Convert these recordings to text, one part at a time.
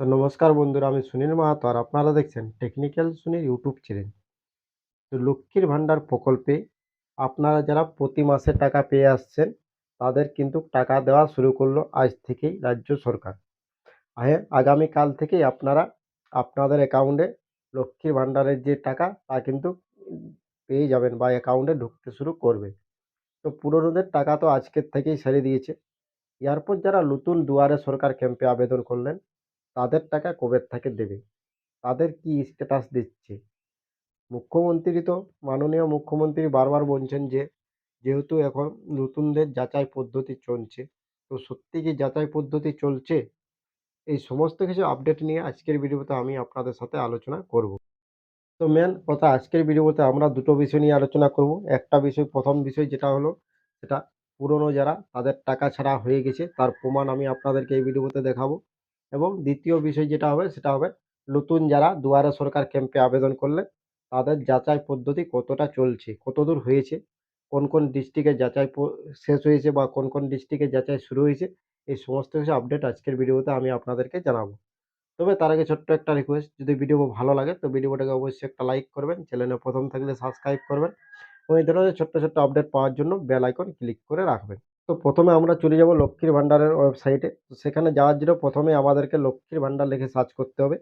তো নমস্কার বন্ধুরা, আমি সুনীল মাহাতো আর আপনারা দেখছেন টেকনিক্যাল সুনীল ইউটিউব চ্যানেল তো লক্ষ্মীর ভাণ্ডার প্রকল্পে আপনারা যারা প্রতি মাসে টাকা পেয়ে আসছেন, তাদের কিন্তু টাকা দেওয়া শুরু করল আজ থেকেই রাজ্য সরকার। হ্যাঁ আগামীকাল থেকেই আপনারা, আপনাদের অ্যাকাউন্টে লক্ষ্মীর ভাণ্ডারের যে টাকা, তা কিন্তু পেয়ে যাবেন বা অ্যাকাউন্টে ঢুকতে শুরু করবে। তো পুরনোদের টাকা তো আজকের থেকেই সেরে দিয়েছে। এরপর যারা নতুন দুয়ারে সরকার ক্যাম্পে আবেদন করলেন তাদের টাকা কবে থেকে দেবে। তাদের কি স্ট্যাটাস দিচ্ছে? মুখ্যমন্ত্রী তো, মাননীয় মুখ্যমন্ত্রী বারবার বলছেন যে, যেহেতু এখন নতুনদের যাচাই পদ্ধতি চলছে, তো সত্যি কি যাচাই পদ্ধতি চলছে? এই সমস্ত কিছু আপডেট নিয়ে আজকের ভিডিওতে আমি আপনাদের সাথে আলোচনা করব। তো মেন কথা আজকের ভিডিওতে আমরা দুটো বিষয় নিয়ে আলোচনা করব। একটা বিষয়, প্রথম বিষয় যেটা হলো, সেটা পুরনো যারা, তাদের টাকা ছাড়া হয়ে গেছে, তার প্রমাণ আমি আপনাদেরকে এই ভিডিওতে দেখাবো। এবং দ্বিতীয় বিষয় যেটা হবে, সেটা হবে নতুন যারা দুয়ারে সরকার ক্যাম্পে আবেদন করলে তাদের যাচাই পদ্ধতি কতটা চলছে, কতদূর হয়েছে, কোন কোন ডিস্ট্রিক্টে যাচাই শেষ হয়েছে বা কোন কোন ডিস্ট্রিক্টে যাচাই শুরু হয়েছে, এই সমস্ত কিছু আপডেট আজকের ভিডিওতে আমি আপনাদেরকে জানাব। তবে তার আগে ছোট্ট একটা রিকোয়েস্ট যদি ভিডিও ভালো লাগে তো ভিডিওটাকে অবশ্যই একটা লাইক করবেন চ্যানেলে প্রথম থাকলে সাবস্ক্রাইব করবেন এবং এই ধরনের ছোট্ট ছোট্ট আপডেট পাওয়ার জন্য বেল আইকন ক্লিক করে রাখবেন। তো প্রথমে আমরা চলে যাব লক্ষ্মীর ভাণ্ডারের ওয়েবসাইটে তো সেখানে যাওয়ার জন্য প্রথমে আমাদেরকে লক্ষ্মীর ভাণ্ডার লিখে সার্চ করতে হবে।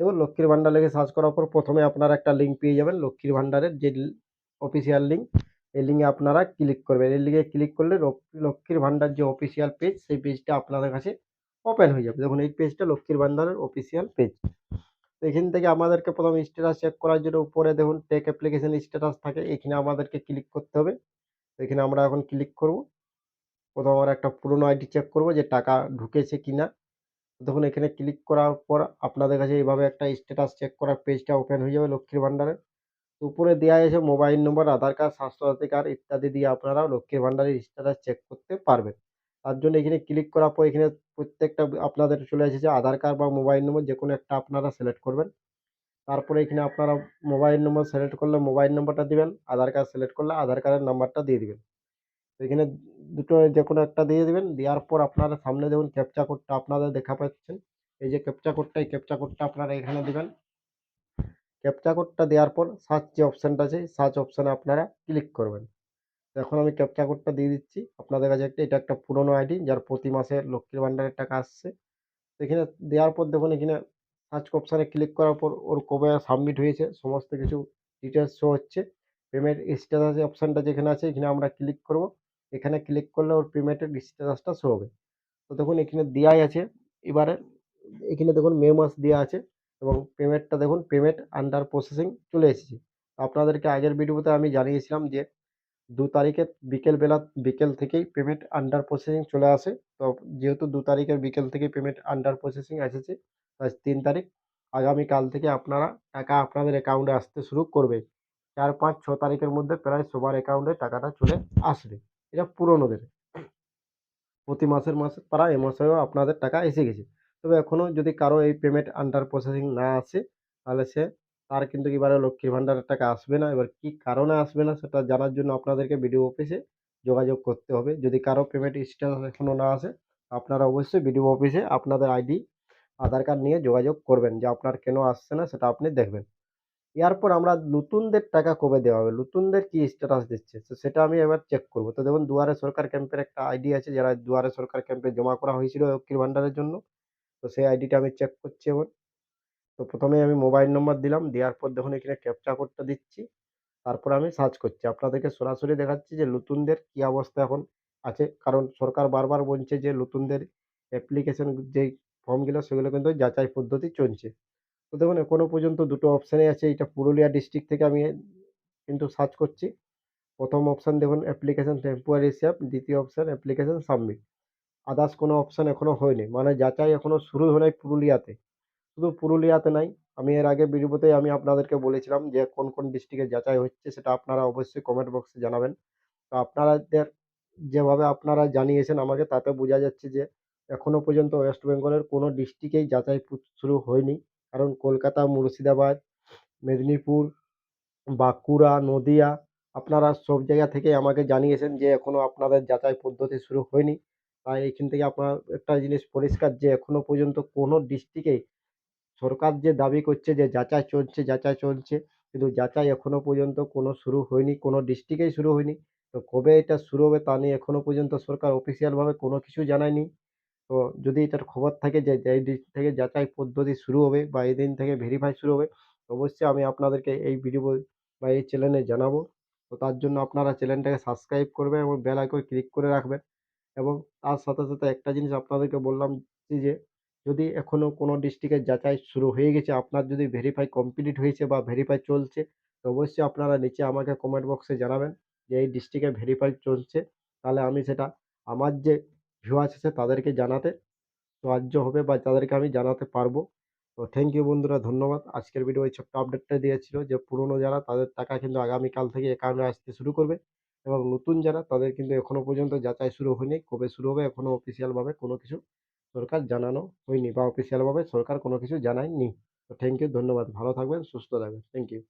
দেখুন, লক্ষ্মীর ভাণ্ডার লিখে সার্চ করার পর প্রথমে আপনারা একটা লিঙ্ক পেয়ে যাবেন লক্ষ্মীর ভাণ্ডারের যে অফিসিয়াল লিঙ্ক এই লিঙ্কে আপনারা ক্লিক করবেন। এই লিঙ্কে ক্লিক করলে লক্ষ্মীর ভাণ্ডার যে অফিসিয়াল পেজ সেই পেজটা আপনাদের কাছে ওপেন হয়ে যাবে। দেখুন, এই পেজটা লক্ষ্মীর ভাণ্ডারের অফিসিয়াল পেজ এখান থেকে আমাদেরকে প্রথম স্ট্যাটাস চেক করার জন্য উপরে দেখুন টেক অ্যাপ্লিকেশন স্ট্যাটাস থাকে, এখানে আমাদেরকে ক্লিক করতে হবে। এখানে আমরা এখন ক্লিক করব। প্রথম আমরা একটা পুরনো আইডি চেক করব যে টাকা ঢুকেছে কিনা। দেখুন, এখানে ক্লিক করার পর আপনাদের কাছে এইভাবে একটা স্ট্যাটাস চেক করার পেজটা ওপেন হয়ে যাবে লক্ষ্মীর ভাণ্ডারের তো উপরে দেওয়া আছে mobile number Aadhaar card Swasthya Sathi card ইত্যাদি দিয়ে আপনারা লক্ষ্মীর ভাণ্ডারের স্ট্যাটাস চেক করতে পারবেন। তার জন্য এখানে ক্লিক করার পর এখানে প্রত্যেকটা আপনাদের চলে এসেছে আধার কার্ড বা মোবাইল নম্বর যে কোনো একটা আপনারা সিলেক্ট করবেন। তারপরে এখানে আপনারা মোবাইল নম্বর সিলেক্ট করলে মোবাইল নম্বরটা দিবেন আধার কার্ড সিলেক্ট করলে আধার কার্ডের নাম্বারটা দিয়ে দিবেন। এখানে দুটো যে কোনো একটা দিয়ে দেবেন। দেওয়ার পর আপনারা সামনে দেখুন ক্যাপচা কোডটা আপনারা দেখা পাচ্ছেন। এই যে ক্যাপচা কোডটা এই ক্যাপচা কোডটা আপনারা এখানে দেবেন। ক্যাপচা কোডটা দেওয়ার পর সার্চ যে অপশানটা আছে সার্চ অপশানে আপনারা ক্লিক করবেন। এখন আমি ক্যাপচা কোডটা দিয়ে দিচ্ছি। আপনাদের কাছে একটা, এটা একটা পুরনো আইডি যার প্রতি মাসে লক্ষ্মীর ভাণ্ডারের টাকা আসছে। এখানে দেওয়ার পর দেখুন এখানে সার্চ অপশানে ক্লিক করার পর ওর কবে সাবমিট হয়েছে, সমস্ত কিছু ডিটেলস শো হচ্ছে। পেমেন্ট স্ট্যাটাস অপশানটা যেখানে আছে, এখানে আমরা ক্লিক করব। এখানে ক্লিক করলে ওর পেমেন্টের স্ট্যাটাসটা শো হবে। তো দেখুন এখানে দেওয়াই আছে। এবারে এখানে দেখুন মে মাস দেওয়া আছে এবং পেমেন্টটা দেখুন পেমেন্ট আন্ডার প্রসেসিং চলে এসেছে। আপনাদেরকে আগের ভিডিওতে আমি জানিয়েছিলাম যে দু তারিখে বিকেলবেলা বিকেল থেকেই পেমেন্ট আন্ডার প্রসেসিং চলে আসে। তো যেহেতু দু তারিখের বিকেল থেকে পেমেন্ট আন্ডার প্রসেসিং এসেছে আজ তিন তারিখ। আগামীকাল থেকে আপনারা টাকা আপনাদের অ্যাকাউন্টে আসতে শুরু করবে। চার, পাঁচ, ছ তারিখের মধ্যে প্রায় সবার অ্যাকাউন্টে টাকাটা চলে আসবে। এটা পুরনোদের। প্রতি মাসের মাসে, প্রায় এ মাসেও আপনাদের টাকা এসে গেছে। তবে এখনও যদি কারও এই পেমেন্ট আন্ডার প্রসেসিং না আসে, তাহলে সে, তার কিন্তু এবারে লক্ষ্মীর ভাণ্ডারের টাকা আসবে না। এবার কী কারণে আসবে না, সেটা জানার জন্য আপনাদেরকে বিডিও অফিসে যোগাযোগ করতে হবে। যদি কারও পেমেন্ট স্ট্যাটাস এখনও না আসে, আপনারা অবশ্যই বিডিও অফিসে আপনাদের আইডি আধার কার্ড নিয়ে যোগাযোগ করবেন। যে আপনার কেন আসছে না, সেটা আপনি দেখবেন। এরপর আমরা নতুনদের টাকা কবে দেওয়া হবে? নতুনদের কি স্ট্যাটাস দিচ্ছে? তো সেটা আমি এবার চেক করব। তো দেখুন, দুয়ারে সরকার ক্যাম্পের একটা আইডি আছে, যারা দুয়ারে সরকার ক্যাম্পে জমা করা হয়েছিল লক্ষ্মীর ভাণ্ডারের জন্য। তো সেই আইডিটা আমি চেক করছি এবার তো প্রথমে আমি মোবাইল নম্বর দিলাম, দেওয়ার পর দেখুন, এখানে ক্যাপচা কোডটা দিচ্ছি। তারপর আমি সার্চ করছি। আপনাদেরকে সরাসরি দেখাচ্ছি যে নতুনদের কি অবস্থা এখন আছে। কারণ সরকার বারবার বলছে যে নতুনদের অ্যাপ্লিকেশন যেই ফর্মগুলো সেগুলো কিন্তু যাচাই পদ্ধতি চলছে। তো দেখুন, এখনও পর্যন্ত দুটো অপশানই আছে। এটা পুরুলিয়া ডিস্ট্রিক্ট থেকে আমি কিন্তু সার্চ করছি। প্রথম অপশান দেখুন অ্যাপ্লিকেশান টেম্পোয়ারি সেভ দ্বিতীয় অপশান অ্যাপ্লিকেশান সাবমিট আদার্স কোনো অপশান এখনও হয়নি। মানে যাচাই এখনও শুরু হয় নাই পুরুলিয়াতে। শুধু পুরুলিয়াতে নাই। আমি এর আগে ভিডিওতে আমি আপনাদেরকে বলেছিলাম যে কোন কোন ডিস্ট্রিক্টে যাচাই হচ্ছে সেটা আপনারা অবশ্যই কমেন্ট বক্সে জানাবেন। তো আপনাদের যেভাবে আপনারা জানিয়েছেন আমাকে, তাতে বোঝা যাচ্ছে যে এখনও পর্যন্ত ওয়েস্ট বেঙ্গলের কোনো ডিস্ট্রিক্টেই যাচাই শুরু হয়নি। কারণ কলকাতা, মুর্শিদাবাদ, মেদিনীপুর, বাঁকুড়া, নদিয়া, আপনারা সব জায়গা থেকে আমাকে জানিয়েছেন যে এখনও আপনাদের যাচাই পদ্ধতি শুরু হয়নি। তাই এখান থেকে আপনার একটা জিনিস পরিষ্কার যে এখনও পর্যন্ত কোনো ডিস্ট্রিক্টেই সরকার যে দাবি করছে যে যাচাই চলছে যাচাই চলছে, কিন্তু যাচাই এখনও পর্যন্ত কোনো শুরু হয়নি, কোনো ডিস্ট্রিক্টেই শুরু হয়নি। তো কবে এটা শুরু হবে তা নিয়ে এখনও পর্যন্ত সরকার অফিসিয়ালভাবে কোনো কিছু জানায়নি। তো যদি এটার খবর থাকে যে যেই দিক থেকে যাচাই পদ্ধতি শুরু হবে বা এই দিন থেকে ভেরিফাই শুরু হবে অবশ্যই আমি আপনাদেরকে এই ভিডিও বা এই চ্যানেলে জানাব। তো তার জন্য আপনারা চ্যানেলটাকে সাবস্ক্রাইব করবেন এবং বেল আইকন ক্লিক করে রাখবেন এবং তার সাথে সাথে একটা জিনিস আপনাদেরকে বললাম যে যদি এখনও কোনো ডিস্ট্রিক্টের যাচাই শুরু হয়ে গেছে, আপনার যদি ভেরিফাই কমপ্লিট হয়েছে বা ভেরিফাই চলছে, তো অবশ্যই আপনারা নিচে আমাকে কমেন্ট বক্সে জানাবেন যে এই ডিস্ট্রিক্টে ভেরিফাই চলছে। তাহলে আমি সেটা আমার যে ভিউয়ার্স আছে তাদেরকে জানাতে সাহায্য হবে বা তাদেরকে আমি জানাতে পারব। তো থ্যাংক ইউ বন্ধুরা, ধন্যবাদ। আজকের ভিডিও এই ছোট্ট আপডেটটা দিয়েছিল যে পুরনো যারা তাদের টাকা কিন্তু আগামীকাল থেকে অ্যাকাউন্টে আসতে শুরু করবে এবং নতুন যারা তাদের কিন্তু এখনও পর্যন্ত যাচাই শুরু হয়নি, কবে শুরু হবে এখনও অফিসিয়ালভাবে কোনো কিছু সরকার জানানো হয়নি বা অফিসিয়ালভাবে সরকার কোনো কিছু জানায়নি। তো থ্যাংক ইউ ধন্যবাদ। ভালো থাকবেন, সুস্থ থাকবেন। Thank you